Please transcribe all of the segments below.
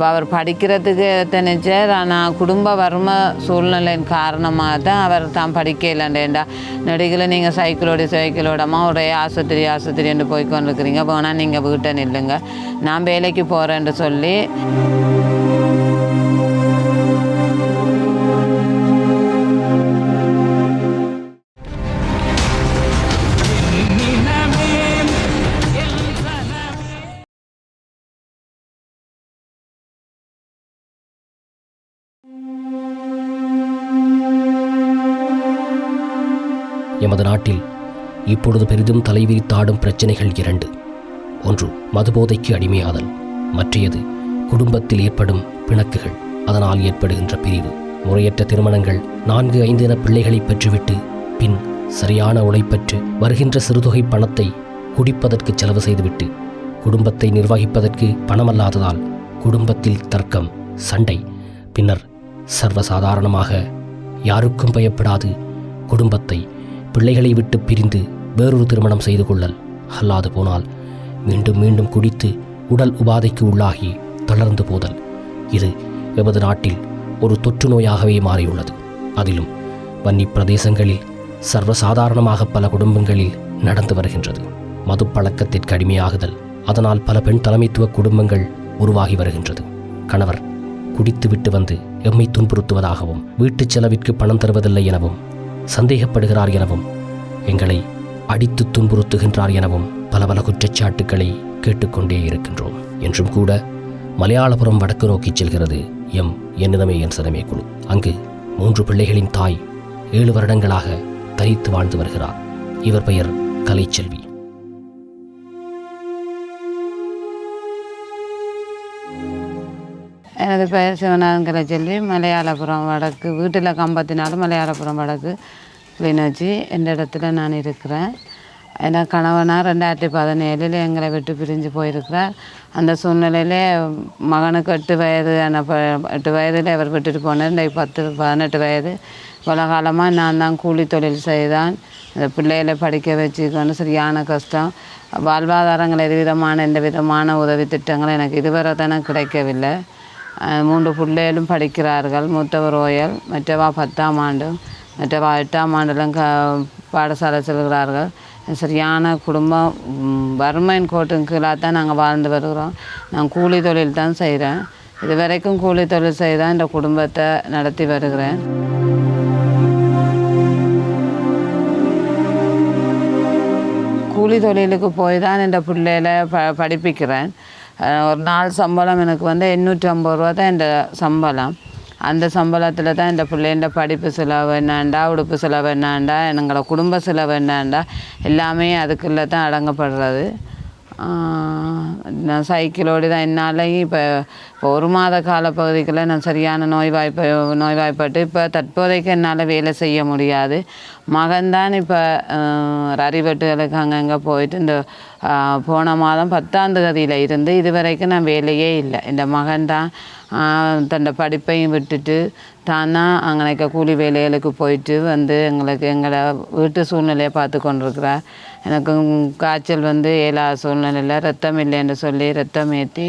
அப்போ அவர் படிக்கிறதுக்கு திணிச்சார் ஆனால் குடும்ப வறுமை சூழ்நிலையின் காரணமாக தான் அவர் தான் படிக்க இல்லைண்டேண்டா நடிகளை நீங்கள் சைக்கிளோட சைக்கிளோடமா ஒரே ஆஸ்பத்திரி ஆஸ்பத்திரின்னு போய் கொண்டிருக்கிறீங்க. போனால் நீங்கள் வீட்டை நில்லுங்க. நான் வேலைக்கு போகிறேன்னு சொல்லி எமது நாட்டில் இப்பொழுது பெரிதும் தலைவிரித்தாடும் பிரச்சனைகள் இரண்டு. ஒன்று மதுபோதைக்கு அடிமையாதல். மற்றையது குடும்பத்தில் ஏற்படும் பிணக்குகள். அதனால் ஏற்படுகின்ற பிரிவு. முறையற்ற திருமணங்கள் நான்கு ஐந்து என பிள்ளைகளை பெற்றுவிட்டு பின் சரியான உழைப்பற்று வருகின்ற சிறுதொகை பணத்தை குடிப்பதற்கு செலவு செய்துவிட்டு குடும்பத்தை நிர்வகிப்பதற்கு பணமல்லாததால் குடும்பத்தில் தர்க்கம் சண்டை. பின்னர் சர்வசாதாரணமாக யாருக்கும் பயப்படாது குடும்பத்தை பிள்ளைகளை விட்டு பிரிந்து வேறொரு திருமணம் செய்து கொள்ளல். அல்லாது போனால் மீண்டும் மீண்டும் குடித்து உடல் உபாதைக்கு உள்ளாகி தளர்ந்து போதல். இது எமது நாட்டில் ஒரு தொற்று நோயாகவே மாறியுள்ளது. அதிலும் வன்னி பிரதேசங்களில் சர்வசாதாரணமாக பல குடும்பங்களில் நடந்து வருகின்றது. மது பழக்கத்திற்கு அடிமையாகுதல் அதனால் பல பெண் தலைமைத்துவ குடும்பங்கள் உருவாகி வருகின்றது. கணவர் குடித்துவிட்டு வந்து எம்மை துன்புறுத்துவதாகவும் வீட்டுச் செலவிற்கு பணம் தருவதில்லை எனவும் சந்தேகப்படுகிறார் எனவும் எங்களை அடித்து துன்புறுத்துகின்றார் எனவும் பல பல குற்றச்சாட்டுக்களை கேட்டுக்கொண்டே இருக்கின்றோம். என்றும் கூட மலையாளபுரம் வடக்கு நோக்கிச் செல்கிறது எம் என்னிடமே என் சதமே குழு. அங்கு மூன்று பிள்ளைகளின் தாய் ஏழு வருடங்களாக தரித்து வாழ்ந்து வருகிறார். இவர் பெயர் கலைச்செல்வி. எனது பெயர் சிவநாதங்கரை சொல்லி மலையாளபுரம் வடக்கு வீட்டில் கம்பத்தினாலும் மலையாளபுரம் வடக்கு கிளிநொச்சி இந்த இடத்துல நான் இருக்கிறேன். என் கணவனார் ரெண்டாயிரத்தி பதினேழில் எங்களை விட்டு பிரிஞ்சு போயிருக்கிறார். அந்த சூழ்நிலையில் மகனுக்கு எட்டு வயது ஆன ப எட்டு வயதில் அவர் விட்டுட்டு போனார். இந்த பத்து பதினெட்டு வயது. இவ்வளோ காலமாக நான் தான் கூலி தொழில் செய்தான். அந்த பிள்ளைகளை படிக்க வச்சுக்கணும். சரியான கஷ்டம். வாழ்வாதாரங்கள் எது விதமான எந்த விதமான உதவி திட்டங்களும் எனக்கு இதுவரை தானே கிடைக்கவில்லை. மூன்று பிள்ளைகளும் படிக்கிறார்கள். மூத்தவர் ஓயல் மற்றவா பத்தாம் ஆண்டு மற்றவா எட்டாம் ஆண்டுலாம் க பாடசாலை செல்கிறார்கள். சரியான குடும்பம் வறுமையின் கோட்டின் கீழாக தான் நாங்கள் வாழ்ந்து வருகிறோம். நான் கூலி தொழில் தான் செய்கிறேன். இது வரைக்கும் கூலி தொழில் செய்து தான் இந்த குடும்பத்தை நடத்தி வருகிறேன். கூலி தொழிலுக்கு போய் தான் இந்த பிள்ளைகளை ப படிப்பிக்கிறேன். ஒரு நாள் சம்பளம் எனக்கு வந்து எண்ணூற்றி ஐம்பது ரூபா தான் இந்த சம்பளம். அந்த சம்பளத்தில் தான் இந்த பிள்ளைண்ட படிப்பு செலவு என்னாண்டா உடுப்பு செலவு என்னாண்டா எங்களோட குடும்ப செலவு என்னாண்டா எல்லாமே அதுக்குள்ளே தான் அடங்கப்படுறது. நான் சைக்கிளோடு தான் என்னால் இப்போ இப்போ ஒரு மாத கால பகுதிக்குள்ளே நான் சரியான நோய்வாய்ப்பு நோய்வாய்ப்பட்டு இப்போ தற்போதைக்கு என்னால் வேலை செய்ய முடியாது. மகன்தான் இப்போ ரரிவெட்டுகளுக்கு அங்கங்கே போயிட்டு இந்த போன மாதம் பத்தாம் தேதியில் இருந்து இது வரைக்கும் நான் வேலையே இல்லை. இந்த மகன்தான் தன்னோட படிப்பையும் விட்டுட்டு தானா அங்கே கூலி வேலைகளுக்கு போயிட்டு வந்து எங்களுக்கு எங்களை வீட்டு சூழ்நிலையை பார்த்து கொண்டிருக்கிறார். எனக்கு காய்ச்சல் வந்து ஏழா சூழ்நிலையில் ரத்தம் இல்லைன்னு சொல்லி ரத்தம் ஏற்றி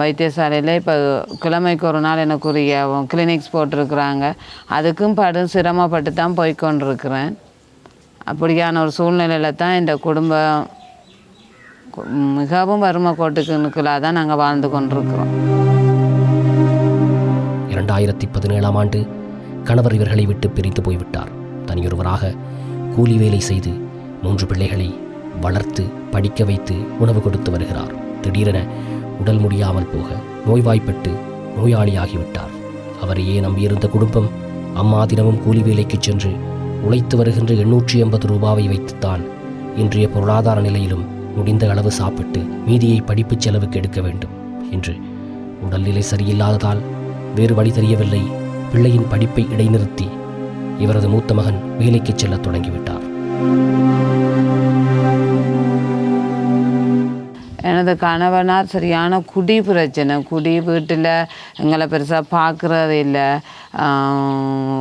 வைத்தியசாலையில் இப்போ கிழமைக்கு ஒரு நாள் எனக்குரிய கிளினிக்ஸ் போட்டிருக்கிறாங்க. அதுக்கும் படும் சிரமப்பட்டு தான் போய் கொண்டிருக்கிறேன். அப்படியான ஒரு சூழ்நிலையில் தான் இந்த குடும்பம் மிகவும் வறுமை கோட்டுக்குள்ளாக தான் நாங்கள் வாழ்ந்து கொண்டிருக்கிறோம். இரண்டாயிரத்தி பதினேழாம் ஆண்டு கணவர் இவர்களை விட்டு பிரிந்து போய்விட்டார். தனியொருவராக கூலி வேலை செய்து மூன்று பிள்ளைகளை வளர்த்து படிக்க வைத்து உணவு கொடுத்து வருகிறார். திடீரென உடல் முடியாமல் போக நோய்வாய்ப்பட்டு நோயாளியாகிவிட்டார். அவரையே நம்பியிருந்த குடும்பம்? அம்மா தினமும் கூலி வேலைக்கு சென்று உழைத்து வருகின்ற எண்ணூற்றி எண்பது ரூபாவை வைத்துத்தான் இன்றைய பொருளாதார நிலையிலும் முடிந்த அளவு சாப்பிட்டு மீதியை படிப்புச் செலவுக்கு எடுக்க வேண்டும் என்று. உடல்நிலை சரியில்லாததால் வேறு வழி தெரியவில்லை. பிள்ளையின் படிப்பை இடைநிறுத்தி இவரது மூத்த மகன் வேலைக்கு செல்லத் தொடங்கிவிட்டார். எனது கணவனார் சரியான குடி பிரச்சனை. குடி வீட்டில் எங்களை பெருசாக பார்க்குறது இல்லை.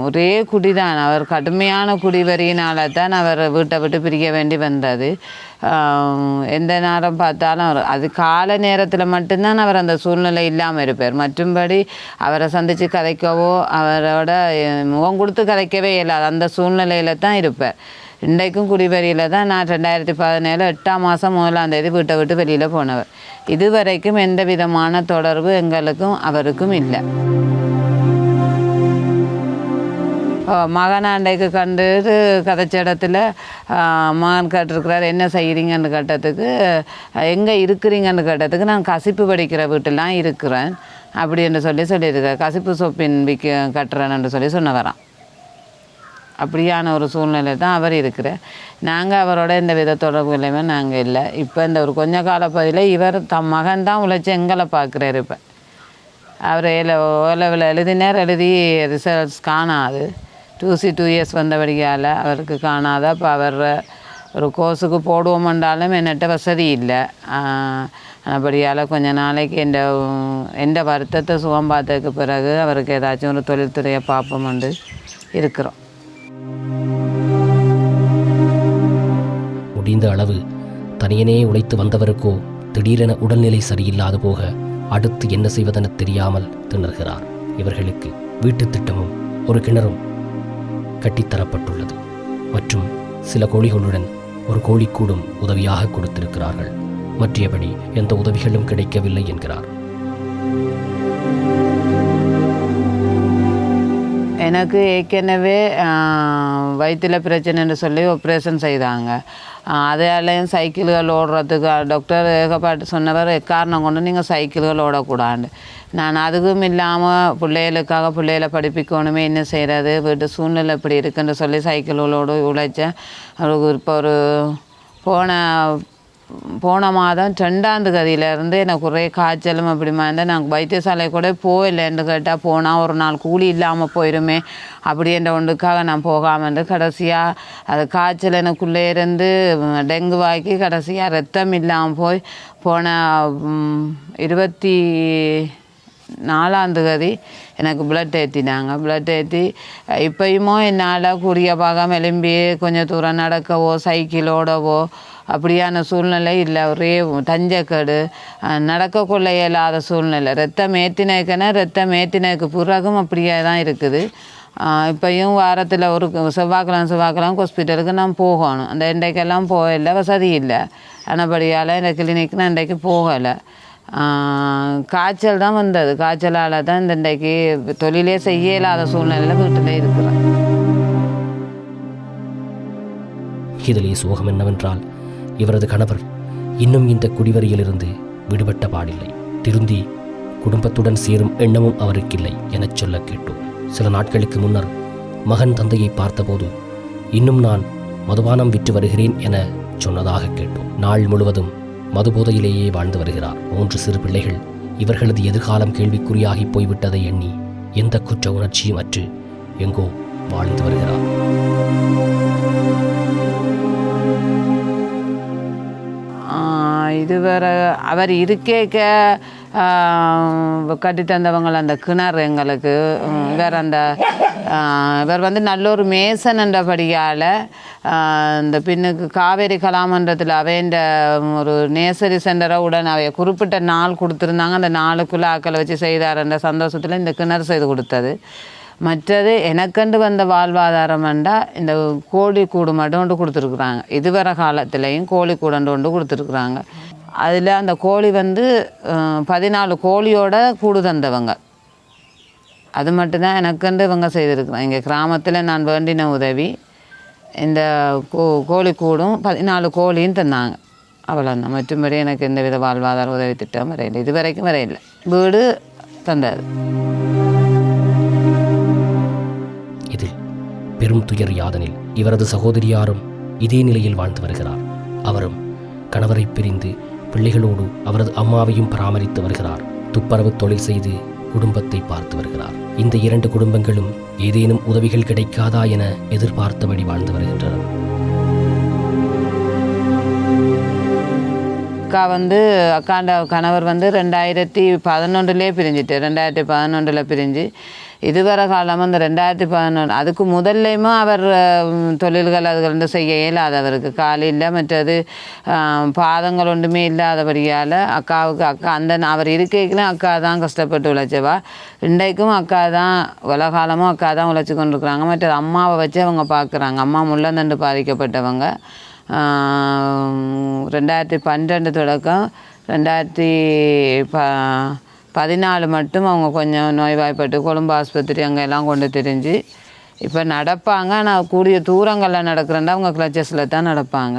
ஒரே குடி தான் அவர் கடுமையான குடிவரியினால தான் அவர் வீட்டை விட்டு பிரிக்க வேண்டி வந்தது. எந்த நேரம் பார்த்தாலும் அவர் அது கால நேரத்தில் மட்டும்தான் அவர் அந்த சூழ்நிலை இல்லாமல் இருப்பார். மற்றும்படி அவரை சந்தித்து கதைக்கவோ அவரோட முகம் கொடுத்து கதைக்கவே இயலாது. அந்த சூழ்நிலையில் தான் இருப்பார். இன்றைக்கும் குடிவெளியில் தான் நான் ரெண்டாயிரத்தி பதினேழு எட்டாம் மாதம் முதலாம் தேதி வீட்டை விட்டு வெளியில் போனவர் இதுவரைக்கும் எந்த விதமான தொடர்பு எங்களுக்கும் அவருக்கும் இல்லை. மகனாண்டைக்கு கண்டு கதைச்ச இடத்துல மகன் கேட்டிருக்கிறார் என்ன செய்கிறீங்கன்னு கேட்டதுக்கு எங்கே இருக்கிறீங்கன்னு கேட்டதுக்கு நான் கசிப்பு படிக்கிற வீட்டிலாம் இருக்கிறேன். அப்படின்னு சொல்லி சொல்லியிருக்கார். கசிப்பு சொப்பின் விற்க கட்டுறேன்னு சொல்லி சொன்ன வரான் அப்படியான ஒரு சூழ்நிலை தான் அவர் இருக்கிறார். நாங்கள் அவரோட எந்த வித தொடர்புலையுமே நாங்கள் இல்லை. இப்போ இந்த ஒரு கொஞ்ச கால பகுதியில் இவர் தம் மகன் தான் உழைச்சி எங்களை பார்க்குறாரு இப்போ. அவர் ஏல ஓலவில் எழுதினார் எழுதி ரிசல்ட்ஸ் காணாது. டூ சி டூ இயர்ஸ் வந்தபடியால் அவருக்கு காணாத இப்போ அவர் ஒரு கோர்ஸுக்கு போடுவோம்ன்றாலும் என்னட்ட வசதி இல்லை. அப்படியால் கொஞ்ச நாளைக்கு எந்த எந்த வருத்தத்தை சுகம் பார்த்ததுக்கு பிறகு அவருக்கு ஏதாச்சும் ஒரு தொழில்துறையை பார்ப்போம்ண்டு இருக்கிறோம். முடிந்த அளவு தனியனே உழைத்து வந்தவருக்கோ திடீரென உடல்நிலை சரியில்லாது போக அடுத்து என்ன செய்வதென தெரியாமல் திணறுகிறார். இவர்களுக்கு வீட்டுத் திட்டமும் ஒரு கிணறும் கட்டித்தரப்பட்டுள்ளது. மற்றும் சில கோழிகளுடன் ஒரு கோழிக்கூடும் உதவியாக கொடுத்திருக்கிறார்கள். மற்றியபடி எந்த உதவிகளும் கிடைக்கவில்லை என்கிறார். எனக்கு ஏற்கனவே வயிற்றில் பிரச்சனைன்னு சொல்லி ஆப்ரேஷன் செய்தாங்க. அதையாலையும் சைக்கிள்கள் ஓடுறதுக்கு டாக்டர் ஏகப்பாட்டு சொன்னவர் எக்காரணம் கொண்டு நீங்கள் சைக்கிள்கள் ஓடக்கூடாது. நான் அதுவும் இல்லாமல் பிள்ளைகளுக்காக பிள்ளைகளை படிப்பிக்கணுமே என்ன செய்கிறது வீட்டு சூழ்நிலை இப்படி இருக்குன்னு சொல்லி சைக்கிள்களோடு உழைச்சேன். அவருக்கு இப்போ ஒரு போன போன மாதம் ரெண்டாந்து கதியிலேருந்து எனக்கு ஒரே காய்ச்சலும் அப்படிமா இருந்தால் நாங்கள் வைத்தியசாலை கூட போயில்லைன்னு கேட்டால் போனால் ஒரு நாள் கூலி இல்லாமல் போயிடுமே அப்படின்ற ஒன்றுக்காக நான் போகாமல் இருந்து கடைசியாக அது காய்ச்சல் எனக்குள்ளே இருந்து டெங்கு வாக்கி கடைசியாக ரத்தம் இல்லாமல் போய் போன இருபத்தி நாலாந்து கதி எனக்கு பிளட் ஏற்றினாங்க பிளட் ஏற்றி இப்போயுமோ என்னால் கூடிய பாகம் எலும்பி கொஞ்சம் தூரம் நடக்கவோ சைக்கிளோடவோ அப்படியான சூழ்நிலை இல்லை ஒரே தஞ்சக்கடு அஹ், நடக்க கொள்ள இயலாத சூழ்நிலை ரத்தம் ஏற்றினதுக்குன்னா ரத்தம் ஏற்றினதுக்கு பிறகும் அப்படியே தான் இருக்குது இப்போயும் இப்பயும் வாரத்தில் ஒரு செவ்வாய்க்கிழமை செவ்வாய்க்கிழமை ஹாஸ்பிட்டலுக்கு நான் போகணும் அந்த இன்றைக்கெல்லாம் போகலை வசதி இல்லை ஆனபடியால் இந்த கிளினிக் நான் இன்றைக்கு போகலை காய்ச்சல் தான் வந்தது. காய்ச்சலால் தான் இந்த இன்றைக்கு தொழிலே செய்ய இல்லாத சூழ்நிலையில் வீட்டில் இருக்கிறேன். இதிலே சோகம் என்னவென்றால் இவரது கணவர் இன்னும் இந்த குடிவரியிலிருந்து விடுபட்ட பாடில்லை. திருந்தி குடும்பத்துடன் சேரும் எண்ணமும் அவருக்கில்லை எனச் சொல்ல கேட்டோம். சில நாட்களுக்கு முன்னர் மகன் தந்தையை பார்த்தபோது இன்னும் நான் மதுபானம் விற்று வருகிறேன் என சொன்னதாக கேட்டோம். நாள் முழுவதும் மதுபோதையிலேயே வாழ்ந்து வருகிறார். மூன்று சிறு பிள்ளைகள். இவர்களது எதிர்காலம் கேள்விக்குறியாகி போய்விட்டதை எண்ணி எந்த குற்ற உணர்ச்சியும் அற்று எங்கோ வாழ்ந்து வருகிறார். இதுவரை அவர் இருக்கேக்க கட்டி தந்தவங்கள் அந்த கிணறு எங்களுக்கு வேற அந்த இவர் வந்து நல்ல ஒரு மேசன் என்றபடியால் இந்த பின்னுக்கு காவேரி கலாமன்றத்தில் அவைன்ற ஒரு நேசரி சென்டரை உடன் அவைய குறிப்பிட்ட நாள் கொடுத்துருந்தாங்க. அந்த நாளுக்குள்ளே ஆக்களை வச்சு செய்தார்ன்ற சந்தோஷத்தில் இந்த கிணறு செய்து கொடுத்தது. மற்றது எனக்கண்டு வந்த வாழ்வாதாரம் வேண்டா இந்த கோழி கூடு மட்டும் கொண்டு கொடுத்துருக்குறாங்க. இதுவரை காலத்துலேயும் கோழி கூடண்டு கொண்டு கொடுத்துருக்குறாங்க. அதில் அந்த கோழி வந்து பதினாலு கோழியோட கூடு தந்தவங்க. அது மட்டும்தான் எனக்கண்டு இவங்க செய்திருக்கிறேன் இங்கே கிராமத்தில் நான் வேண்டின உதவி இந்த கோ கோழி கூடும் பதினாலு கோழியும் தந்தாங்க அவ்வளோதான் மற்றும்படி எனக்கு எந்த வித வாழ்வாதார உதவி திட்டம் வரையில்லை இது வரைக்கும் வரையில்லை வீடு தந்தது. இது பெரும் துயர் யாதனில் இவரது சகோதரியாரும் இதே நிலையில் வாழ்ந்து வருகிறார். அவரும் கணவரை பிரிந்து பிள்ளைகளோடு அவரது அம்மாவையும் பராமரித்து வருகிறார். துப்பரவு தொழில் செய்து குடும்பத்தை பார்த்து வருகிறார். இந்த இரண்டு குடும்பங்களும் ஏதேனும் உதவிகள் கிடைக்காதா என எதிர்பார்த்தபடி வாழ்ந்து வருகின்றனர். அக்கா வந்து அக்காண்ட கணவர் வந்து ரெண்டாயிரத்தி பதினொன்றுலேயே பிரிஞ்சிட்டு ரெண்டாயிரத்தி பதினொன்றில் பிரிஞ்சு இதுவரை காலமும் இந்த ரெண்டாயிரத்தி பதினொன்று அதுக்கு முதல்லையுமே அவர் தொழில்கள் அதுகள் வந்து செய்ய இயலாதவருக்கு. காலில் மற்றது பாதங்கள் ஒன்றுமே இல்லாதபடியால் அக்காவுக்கு அக்கா அந்த அவர் இருக்கைக்குலாம் அக்கா தான் கஷ்டப்பட்டு உழைச்சவா. இன்றைக்கும் அக்கா தான் உலகாலமும் அக்கா தான் உழைச்சி கொண்டிருக்கிறாங்க. மற்றது அம்மாவை வச்சு அவங்க பார்க்குறாங்க. அம்மா முள்ளந்தண்டு பாதிக்கப்பட்டவங்க. ரெண்டாயிரத்தி பன்னெண்டு தொடக்கம் ரெண்டாயிரத்தி ப பதினாலு மட்டும் அவங்க கொஞ்சம் நோய்வாய்ப்பட்டு கொழும்பு ஆஸ்பத்திரி அங்கே எல்லாம் கொண்டு திரிஞ்சு இப்போ நடப்பாங்க. ஆனால் கூடிய தூரங்களில் நடக்கிறேன்டா அவங்க கிளச்சஸில் தான் நடப்பாங்க.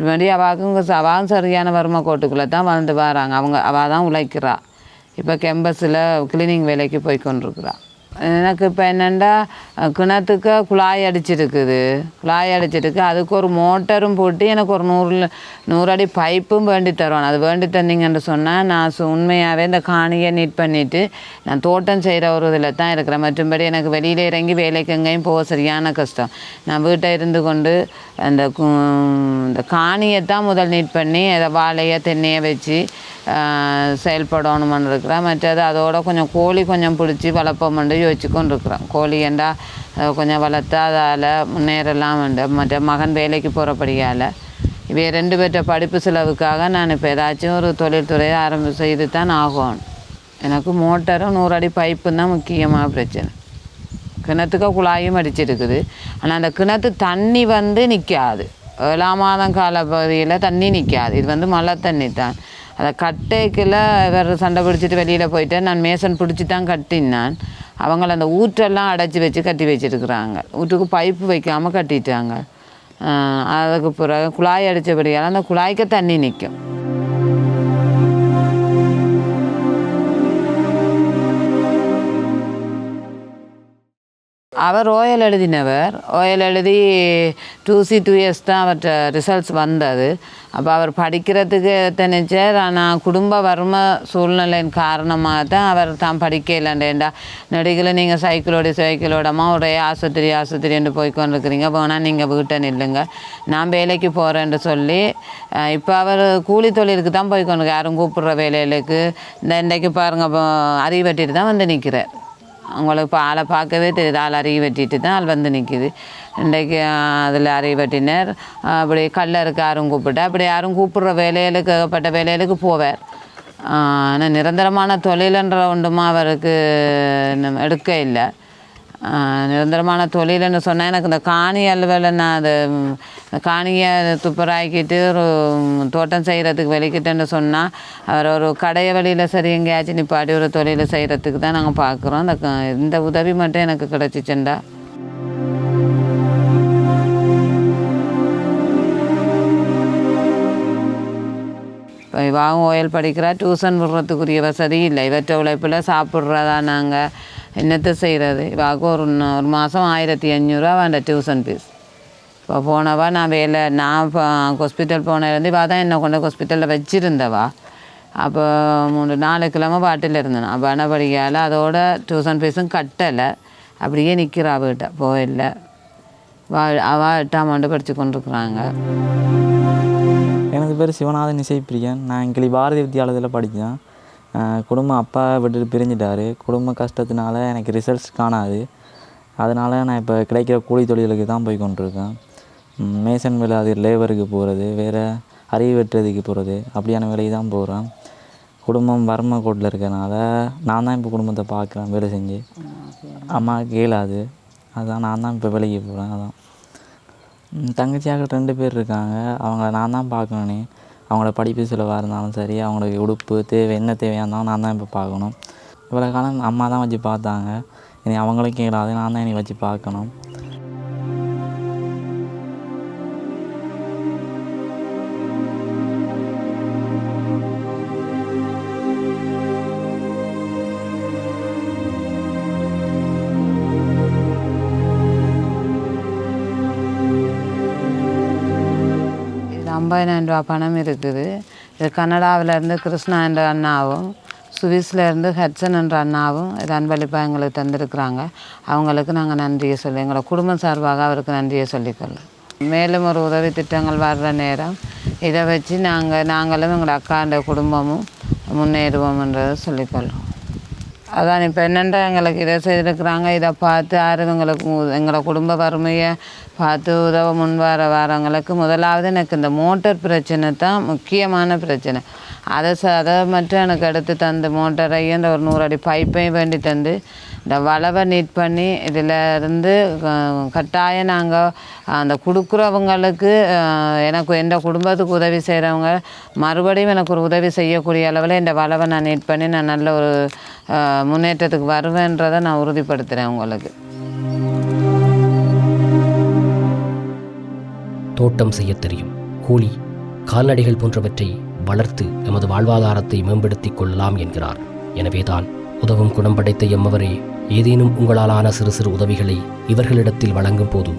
முன்னாடி அவாக்கும் அவாவும் சரியான வறுமை கோட்டுக்குள்ளே தான் வாழ்ந்து வராங்க. அவங்க அவள் தான் உழைக்கிறா. இப்போ கெம்பஸில் கிளீனிங் வேலைக்கு போய் கொண்டிருக்கிறா எனக்கு இப்போ என்னென்னா கிணத்துக்கு குழாய் அடிச்சிருக்குது. குழாய் அடிச்சிருக்கு. அதுக்கு ஒரு மோட்டரும் போட்டு எனக்கு ஒரு நூறு நூறு அடி பைப்பும் வேண்டி தருவான் அது வேண்டி தந்தீங்கன்னு சொன்னால் நான் உண்மையாகவே இந்த காணியை நீட் பண்ணிவிட்டு நான் தோட்டம் செய்கிற ஒரு இதில் தான் இருக்கிறேன். மற்றும்படி எனக்கு வெளியில் இறங்கி வேலைக்கு எங்கேயும் போக சரியான கஷ்டம். நான் வீட்டை இருந்து கொண்டு அந்த கு- இந்த காணியை தான் முதல் நீட் பண்ணி அதை வாழையை தென்னையை வச்சு ஆஹ், இருக்கிறேன் மற்றது அதோட கொஞ்சம் கோழி கொஞ்சம் பிடிச்சி வளர்ப்போமென்று யோசிச்சு கொண்டு இருக்கிறேன் கோழி ஏண்டா கொஞ்சம் வளர்த்தா அதால் முன்னேறலாம் உண்டு மற்ற மகன் வேலைக்கு போகிறபடியால் இவை ரெண்டு பேர்ட்ட படிப்பு செலவுக்காக நான் இப்போ ஏதாச்சும் ஒரு தொழில்துறையை ஆரம்பி செய்து தான் ஆகணும் எனக்கு மோட்டரும் நூறு அடி பைப்பும் தான் முக்கியமாக பிரச்சனை கிணத்துக்கு குழாயும் அடிச்சிருக்குது ஆனால் அந்த கிணத்து தண்ணி வந்து நிற்காது ஏழாம் மாதம் கால பகுதியில் தண்ணி நிற்காது இது வந்து மழை தண்ணி தான் அதை கட்டைக்குள்ள இவர் சண்டை பிடிச்சிட்டு வெளியில் போயிட்டு நான் மேசன் பிடிச்சி தான் கட்டினான். அவங்கள அந்த ஊற்றெல்லாம் அடைச்சி வச்சு கட்டி வச்சுருக்குறாங்க. வீட்டுக்கு பைப்பு வைக்காமல் கட்டிட்டாங்க. அதுக்கு பிறகு குழாய் அடித்தபடியால் அந்த குழாய்க்கு தண்ணி நிற்கும் அவர் ஓயல் எழுதினவர். ஓயல் எழுதி டூ சி டூ இயர்ஸ் தான் அவர்கிட்ட ரிசல்ட்ஸ் வந்தது. அப்போ அவர் படிக்கிறதுக்கு தெரிஞ்சார் ஆனால் குடும்ப வறும சூழ்நிலையின் காரணமாக தான் அவர் தான் படிக்க இல்லைண்டேண்டா நடிகளை நீங்கள் சைக்கிளோட சைக்கிளோடமா ஒரே ஆஸ்பத்திரி ஆஸ்பத்திரின்னு போய் கொண்டிருக்கிறீங்க. போனால் நீங்கள் வீட்டை நில்லுங்க. நான் வேலைக்கு போகிறேன்னு சொல்லி இப்போ அவர் கூலி தொழிலுக்கு தான் போய் கொண்டு யாரும் கூப்பிட்ற வேலைகளுக்கு. இந்த இன்றைக்கு பாருங்கள் அறிவட்டிட்டு தான் வந்து நிற்கிறார் அவங்களுக்கு இப்போ ஆளை பார்க்கவே தெரியுது. ஆள் அருகி வெட்டிட்டு தான் ஆள் வந்து நிற்கிது இன்றைக்கு அதில் அருகி வெட்டினர். அப்படி கல்லருக்கு யாரும் கூப்பிட்டா அப்படி யாரும் கூப்பிடுற வேலைகளுக்கு ஏகப்பட்ட வேலைகளுக்கு போவார். ஆனால் நிரந்தரமான தொழிலன்ற ஒன்றுமா அவருக்கு எடுக்க இல்லை. நிரந்தரமான தொழில்னு சொன்னால் எனக்கு இந்த காணி அலுவலை நான் அது காணியை துப்புராக்கிட்டு ஒரு தோட்டம் செய்கிறதுக்கு வெளிக்கிட்டேன்னு சொன்னால் அவர் ஒரு கடையை வழியில் சரி எங்கேயாச்சும் நிப்பாட்டி ஒரு தொழிலை செய்கிறதுக்கு தான் நாங்கள் பார்க்குறோம் அந்த இந்த உதவி மட்டும் எனக்கு கிடச்சிச்சுண்டா. இப்போ இவாவும் ஓயல் படிக்கிறா டியூஷன் விடுறதுக்குரிய வசதி இல்லை. இவற்றை உழைப்பில் சாப்பிட்றதா நாங்கள் என்னத்தை செய்கிறது இவாவுக்கு ஒரு ஒரு மாதம் ஆயிரத்தி அஞ்சூறுரூவா வேண்ட டியூஷன் ஃபீஸ் இப்போ போனவா நான் வேலை நான் இப்போ ஹாஸ்பிட்டல் போனதுலேருந்து இவா தான் என்னை கொண்டு ஹாஸ்பிட்டலில் வச்சுருந்தவா அப்போ மூணு நாலு கிழமை பாட்டில் இருந்தேன் அப்போ அனபடியால் அதோட டியூஷன் ஃபீஸும் கட்டலை அப்படியே நிற்கிறா வீட்டை போயில்லை வா அவள் எட்டாம் ஆண்டு படித்து கொண்டிருக்குறாங்க எனது பேர் சிவநாதன் இசைப்பிரியன் நான் கிளி பாரதி வித்யாலயத்தில் படித்தேன் குடும்பம் அப்பா விட்டுட்டு பிரிஞ்சுட்டாரு. குடும்ப கஷ்டத்தினால எனக்கு ரிசல்ட்ஸ் காணாது. அதனால் நான் இப்போ கிடைக்கிற கூலி தொழிலுக்கு தான் போய் கொண்டிருக்கேன். மேசன் வேலை அது லேபருக்கு போகிறது வேறு அறிவு வெட்டுறதுக்கு போகிறது அப்படியான வேலைக்கு தான் போகிறேன் குடும்பம் வறுமை கோட்டில் இருக்கிறனால நான் தான் இப்போ குடும்பத்தை பார்க்குறேன் வேலை செஞ்சு. அம்மா கேளாது. அதுதான் நான் தான் இப்போ வேலைக்கு போகிறேன் அதான். தங்கச்சியாக ரெண்டு பேர் இருக்காங்க. அவங்கள நான் தான் பார்க்கணுன்னு அவங்களோட படிப்பு செலவாக இருந்தாலும் சரி அவங்களுக்கு உடுப்பு தேவை என்ன தேவையாக இருந்தாலும் நான் தான் இப்போ பார்க்கணும். இவ்வளோ காலம் அம்மா தான் வச்சு பார்த்தாங்க. இனி அவங்களும் கேளாது நான் தான் இனி வச்சு பார்க்கணும். பதினாயிரம் ரூபா பணம் இருக்குது. இது கனடாவில் இருந்து கிருஷ்ணா என்ற அண்ணாவும் சுவிஸ்லேருந்து ஹட்சன் என்ற அண்ணாவும் இது அன்பளிப்பாக எங்களுக்கு தந்திருக்கிறாங்க. அவங்களுக்கு நாங்கள் நன்றியை சொல்லி எங்களோட குடும்பம் சார்பாக அவருக்கு நன்றியை சொல்லிக்கொள்ளோம் மேலும் ஒரு உதவி திட்டங்கள் வர்ற நேரம் இதை வச்சு நாங்கள் நாங்களும் எங்களோட அக்காண்ட குடும்பமும் முன்னேறுவோம்ன்றதை சொல்லிக்கொள்கிறோம் அதான் இப்போ என்னென்னா எங்களுக்கு இதை செய்திருக்கிறாங்க. இதை பார்த்து யாரும் எங்களுக்கு எங்களோட குடும்ப வறுமையை பார்த்து உதவ முன் வார வரவங்களுக்கு முதலாவது எனக்கு இந்த மோட்டார் பிரச்சனை தான் முக்கியமான பிரச்சனை. அதை ச அதை மட்டும் எனக்கு எடுத்து தந்து மோட்டரையும் இந்த ஒரு நூறு அடி பைப்பையும் வேண்டி தந்து இந்த வளவை நீட் பண்ணி இதில் இருந்து கட்டாயம் நாங்கள் அந்த கொடுக்குறவங்களுக்கு எனக்கு எந்த குடும்பத்துக்கு உதவி செய்கிறவங்க மறுபடியும் எனக்கு ஒரு உதவி செய்யக்கூடிய அளவில் இந்த வளவை நான் நீட் பண்ணி நான் நல்ல ஒரு முன்னேற்றத்துக்கு வருவேன்றதை நான் உறுதிப்படுத்துகிறேன் உங்களுக்கு. தோட்டம் செய்யத் தெரியும். கூலி கால்நடைகள் போன்றவற்றை வளர்த்து எமது வாழ்வாதாரத்தை மேம்படுத்திக் கொள்ளலாம் என்கிறார். எனவேதான் உதவும் குணம் படைத்த எம்மவரே ஏதேனும் உங்களாலான சிறு சிறு உதவிகளை இவர்களிடத்தில் வழங்கும் போது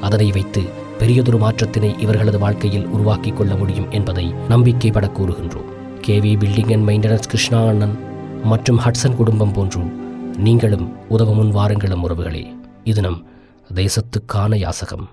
அதனை வைத்து பெரியதொரு மாற்றத்தினை இவர்களது வாழ்க்கையில் உருவாக்கிக் கொள்ள முடியும் என்பதை நம்பிக்கைப்பட கூறுகின்றோம். KV building and maintenance Krishna அண்ணன் மற்றும் ஹட்சன் குடும்பம் போன்று நீங்களும் உதவ முன் வாருங்களும் உறவுகளே. இது நம் தேசத்துக்கான யாசகம்.